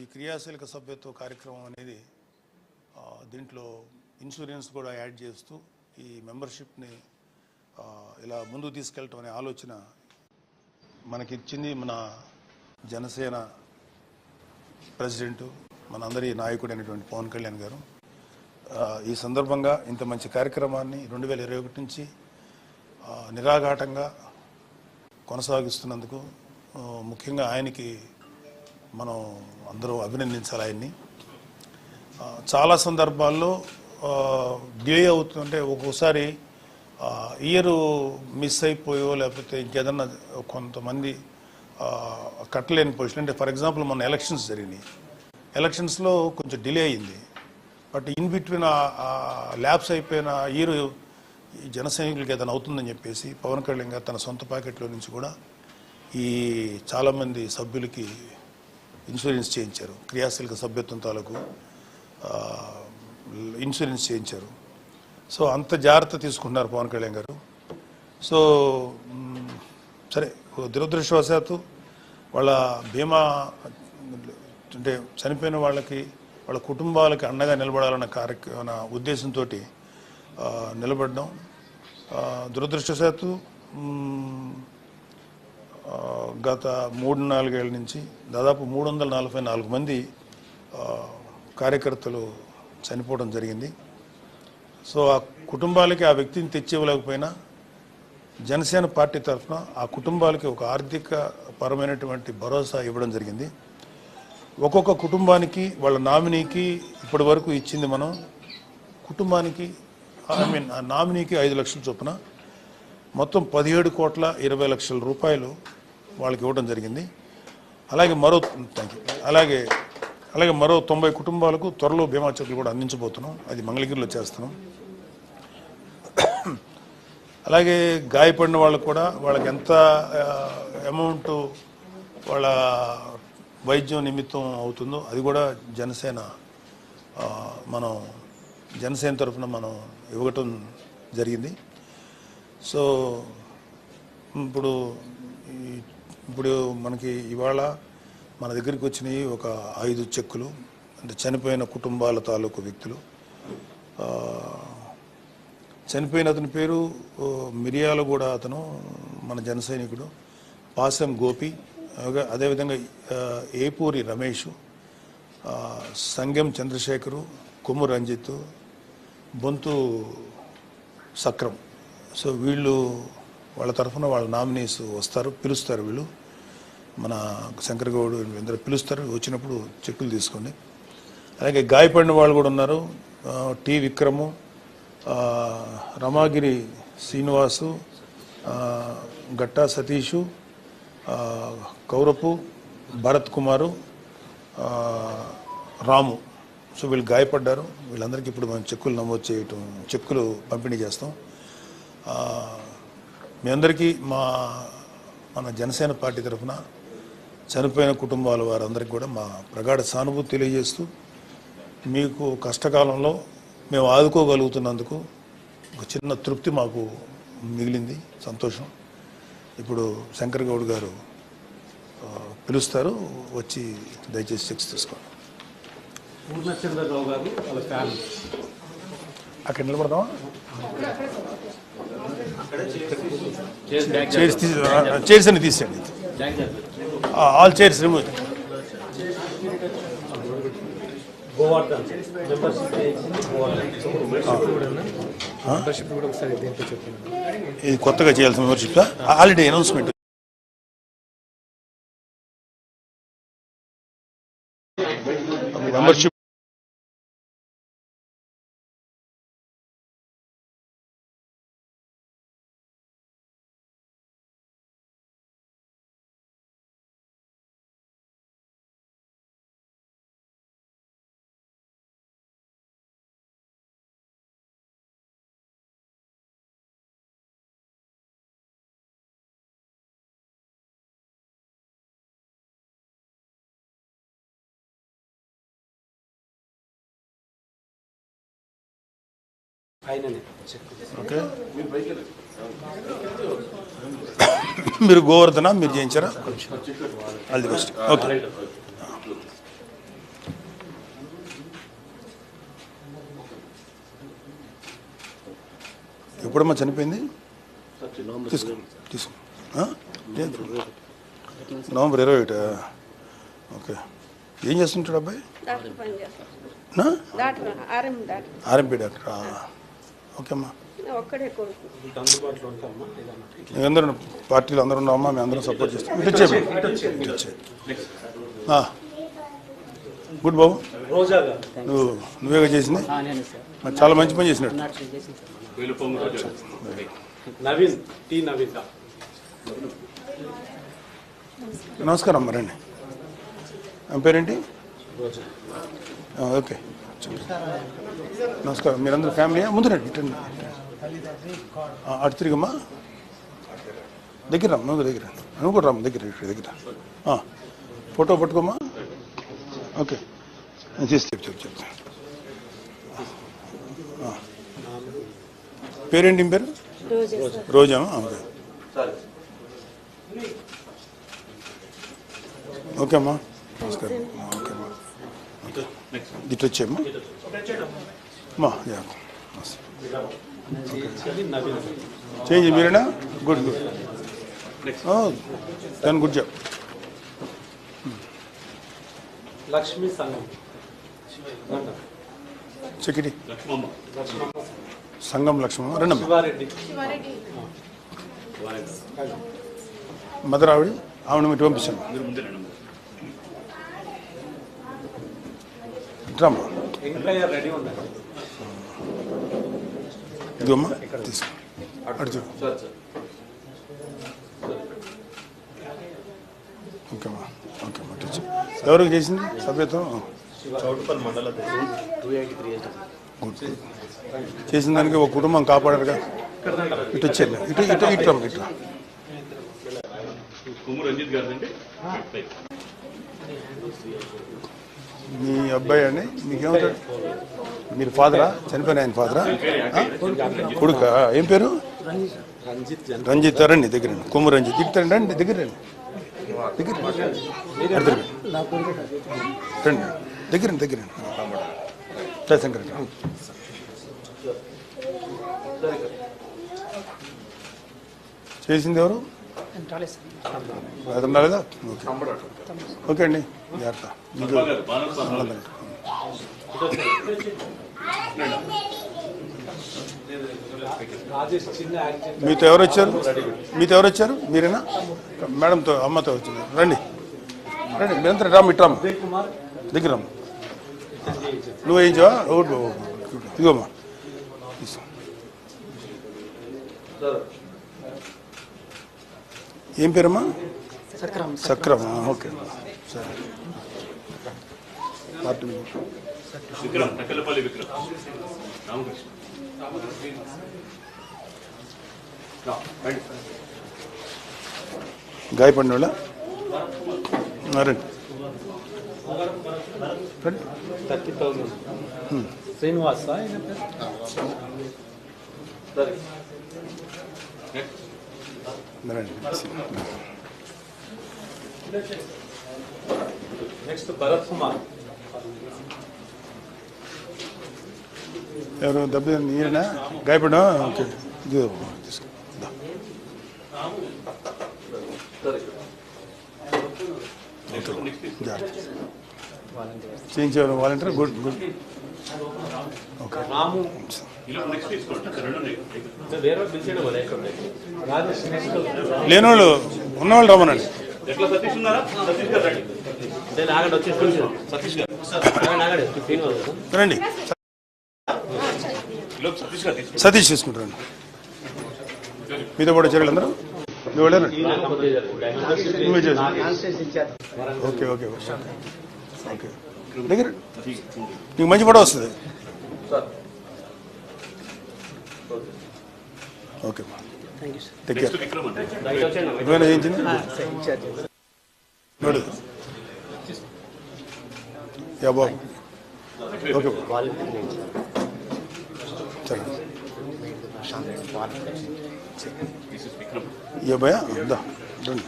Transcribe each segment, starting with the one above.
ఈ క్రియాశీలక సభ్యత్వ కార్యక్రమం అనేది దీంట్లో ఇన్సూరెన్స్ కూడా యాడ్ చేస్తూ ఈ మెంబర్షిప్ని ఇలా ముందుకు తీసుకెళ్ళటం అనే ఆలోచన మనకిచ్చింది మన జనసేన ప్రెసిడెంట్ మనందరి నాయకుడు అయినటువంటి పవన్ కళ్యాణ్ గారు. ఈ సందర్భంగా ఇంత మంచి కార్యక్రమాన్ని రెండు వేల ఇరవై ఒకటి నుంచి నిరాఘాటంగా కొనసాగిస్తున్నందుకు ముఖ్యంగా ఆయనకి మనం అందరూ అభినందించాలి ఆయన్ని. చాలా సందర్భాల్లో డిలే అవుతుంటే ఒక్కోసారి ఇయర్ మిస్ అయిపోయో లేకపోతే ఇంకేదన్నా కొంతమంది కట్టలేని పొజిషన్. అంటే ఫర్ ఎగ్జాంపుల్ మన ఎలక్షన్స్ జరిగినాయి. ఎలక్షన్స్లో కొంచెం డిలే అయింది. బట్ ఇన్ బిట్వీన్ ల్యాబ్స్ అయిపోయిన ఇయర్ జన సైనికులకి ఏదైనా అవుతుందని చెప్పేసి పవన్ కళ్యాణ్ గారు తన సొంత ప్యాకెట్లో నుంచి కూడా ఈ చాలామంది సభ్యులకి ఇన్సూరెన్స్ చేయించారు. క్రియాశీలక సభ్యత్వం తాలూకు ఇన్సూరెన్స్ చేయించారు. సో అంత జాగ్రత్త తీసుకుంటున్నారు పవన్ కళ్యాణ్ గారు. సో సరే దురదృష్టవశాత్తు వాళ్ళ బీమా అంటే చనిపోయిన వాళ్ళకి వాళ్ళ కుటుంబాలకి అండగా నిలబడాలన్న కార్యక్రమ ఉద్దేశంతో నిలబడడం. దురదృష్టవశాత్తు గత మూడు నాలుగేళ్ళ నుంచి దాదాపు మూడు వందల నలభై నాలుగు మంది కార్యకర్తలు చనిపోవడం జరిగింది. సో ఆ కుటుంబాలకి ఆ వ్యక్తిని తెచ్చివ్వలేకపోయినా జనసేన పార్టీ తరఫున ఆ కుటుంబాలకి ఒక ఆర్థిక పరమైనటువంటి భరోసా ఇవ్వడం జరిగింది. ఒక్కొక్క కుటుంబానికి వాళ్ళ నామినీకి ఇప్పటి వరకు ఇచ్చింది మనం కుటుంబానికి ఐ మీన్ ఆ నామినీకి ఐదు లక్షల చొప్పున మొత్తం పదిహేడు కోట్ల ఇరవై లక్షల రూపాయలు వాళ్ళకి ఇవ్వడం జరిగింది. అలాగే మరో థ్యాంక్ యూ అలాగే అలాగే మరో తొంభై కుటుంబాలకు త్వరలో బీమా చెక్కులు కూడా అందించబోతున్నాం. అది మంగళగిరిలో చేస్తున్నాం. అలాగే గాయపడిన వాళ్ళకు కూడా వాళ్ళకి ఎంత అమౌంట్ వాళ్ళ వైద్యం నిమిత్తం అవుతుందో అది కూడా జనసేన మనం జనసేన తరఫున మనం ఇవ్వటం జరిగింది. సో ఇప్పుడు ఈ- ఇప్పుడు మనకి ఇవాళ మన దగ్గరికి వచ్చినాయి ఒక ఐదు చెక్కులు అంటే చనిపోయిన కుటుంబాల తాలూకు వ్యక్తులు. చనిపోయిన అతని పేరు మిరియాల కూడా అతను మన జన సైనికుడు. పాసం గోపి అదేవిధంగా ఏపూరి రమేష్ సంగం చంద్రశేఖరు కొమ్ము రంజిత్ బొంతు సక్రం. సో వీళ్ళు వాళ్ళ తరఫున వాళ్ళ నామినీస్ వస్తారు పిలుస్తారు వీళ్ళు. మన శంకరగౌడ్ వీళ్ళందరూ పిలుస్తారు. వచ్చినప్పుడు చెక్కులు తీసుకోండి అలాగే గాయపడిన వాళ్ళు కూడా ఉన్నారు. టి విక్రము రమాగిరి శ్రీనివాసు గట్టా సతీషు కౌరపు భరత్ కుమారు రాము. సో వీళ్ళు గాయపడ్డారు. వీళ్ళందరికీ ఇప్పుడు మనం చెక్కులు నమోదు చేయటం చెక్కులు పంపిణీ చేస్తాం. మీ అందరికీ మా మన జనసేన పార్టీ తరఫున చనిపోయిన కుటుంబాల వారందరికీ కూడా మా ప్రగాఢ సానుభూతి తెలియజేస్తూ మీకు కష్టకాలంలో మేము ఆదుకోగలుగుతున్నందుకు ఒక చిన్న తృప్తి మాకు మిగిలింది సంతోషం. ఇప్పుడు శంకర్ గౌడ్ గారు పిలుస్తారు వచ్చి దయచేసి చెక్స్ తీసుకోండి. పూర్ణచంద్రరావు గారు వాళ్ళ ఫ్యామిలీ. అక్కడ నిలబడదామా? చేసి చైర్స్ తీసేయండి. ఆల్ చైర్స్ రిమూవ్ ఇది కొత్తగా చేయాల్సిన మెంబర్షిప్ ఆల్రెడీ అనౌన్స్మెంట్ ఓకే. మీరు గోవర్ధన మీరు చేయించారా అది ఫస్ట్ ఓకే. ఎప్పుడమ్మా చనిపోయింది? తీసుకో నవంబర్ ఇరవై ఒకటి ఓకే. ఏం చేస్తుంటాడు అబ్బాయి? RMP doctor? ఆ. ఓకే అమ్మా ఒక్కడే కొడుకు. మీకు అందుబాటులో ఉంటామా ఏదన్నా మీ అందరూ పార్టీలు అందరూ ఉన్నామా మేము అందరం సపోర్ట్ చేస్తాం ఇటు. గుడ్ బాబు. నువ్వు నువ్వేగా చేసింది? నేను సార్. మరి చాలా మంచి పని చేసినట్టు. నవీన్ టి నవీన్ నమస్కారం అమ్మ రండి. ఆమె పేరేంటి? ఓకే. నమస్కారం. మీరందరూ ఫ్యామిలీ? ముందు రండి అటు తిరిగమ్మా దగ్గర రమ్మ నువ్వు దగ్గర. నువ్వు కూడా రమ్మ దగ్గర దగ్గర. ఫోటో పట్టుకోమ్మా. ఓకే. నేను చేసి చెప్పు చెప్పు చెప్పు పేరేంటి పేరు? రోజా. ఓకే. ఓకే అమ్మా. నమస్కారం. ఓకే అమ్మా ఓకే ఇటు వచ్చేయమ్మా అమ్మా యా ఇది నవీన్ చేంజ్ మీరేనా గుడ్ గుడ్ దాని గుడ్ జాబ్ లక్ష్మీ సంఘం సెక్యూరిటీ సంఘం లక్ష్మమ్మ రెండమ్మ శివారెడ్డి మదర్ ఆవిడ మీరు పంపించండి తీసుకో. ఓకేమ్మా ఓకేమ్మా వచ్చి ఎవరికి చేసింది సభ్యత్వం? గుడ్. చేసిన దానికి ఒక కుటుంబం కాపాడారుగా ఇటు వచ్చేయండి ఇటు ఇటు ఇటు రమ్మ ఇటు రా. కొమ్ము రంజిత్ గారిదండి. మీ అబ్బాయి అండి? మీకేమవుతాడు మీరు ఫాదరా? చనిపోయిన ఆయన ఫాదరా? కొడుక? ఏం పేరు? రంజిత్ రండి దగ్గర కొమ్ము రంజిత్. ఇక్కడ రండి దగ్గర రండి. దగ్గర రండి. రండి దగ్గర దగ్గర జయశంకర్ చేసింది ఎవరు? రాలేదు రాలేదా ఓకే ఓకే అండి జాగ్రత్త మీతో ఎవరు వచ్చారు మీతో ఎవరు వచ్చారు మీరేనా మేడంతో అమ్మతో వచ్చింది రండి రండి మీరంతా రామ్ కుమార్ దగ్గర నువ్వు వేయించావా ఓటు ఇదిగోమ్మా తీసుకో. ఏం పేరమ్మా సక్రమ్ సక్రమ ఓకే సరే పార్టీ విక్రమ్ నక్కలపల్లి విక్రమ్ రామకృష్ణ గాయపడిన వాళ్ళ రండి రండి థర్టీ థౌసండ్ శ్రీనివాస్ ఆయన పేరు రండి నెక్స్ట్ భరత్ కుమార్ ఎవరు? దెబ్బ ఈయన గాయపడినా ఓకే. తీసుకో. చేయించేవారు వాలంటీర్? Good good. రాము. లేనోళ్ళు ఉన్నవాళ్ళు రమ్మనండి. ఎట్లా సతీష్ ఉన్నారా? సతీష్ గారు రండి. సతీష్ గారు. ఆగండి శ్రీనివాస్ రండి. ఇలా సతీష్ గారు తీసుకోండి సతీష్ తీసుకుంటారండి మీతో పాటు చర్యలు అందరూ నువ్వు వెళ్ళారండి ఓకే ఓకే. ఓకే. దగ్గర. నీకు మంచి పడ వస్తుంది. Okay. Thank you sir take care next Vikram అండి నువ్వేనా చేయించింది సార్. ఇన్ఛార్జ్ నడు యా బాబు ఓకే బాబు సరే దిస్ ఇస్ విక్రమ్ ఈ అబ్బాయా దా రండి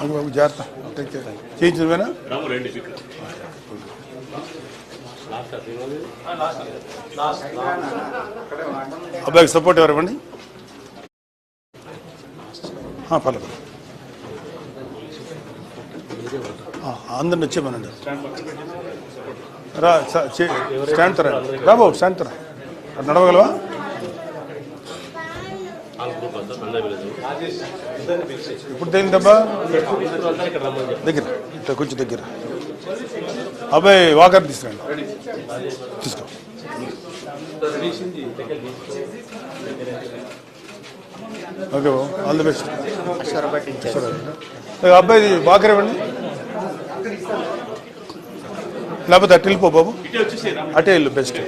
ఓకే బాబు జాగ్రత్త విక్రమ్ అబ్బాయికి సపోర్ట్ ఎవరు ఇవ్వండి? పర్లేదు. అందరిని వచ్చేమనండి రా స్టాండ్ తరా రా. బాబు స్టాండ్ తరా నడవగలవా? ఇప్పుడు దేని దెబ్బ? దగ్గర కొంచెం దగ్గర. అబ్బాయి వాకర్ తీసుకురండి. తీసుకో. ఓకే ఆల్ ది బెస్ట్ అబ్బాయి వాకర్ ఇవ్వండి. లేకపోతే అటు వెళ్ళిపో బాబు. ఇటే అటే వెళ్ళు బెస్ట్.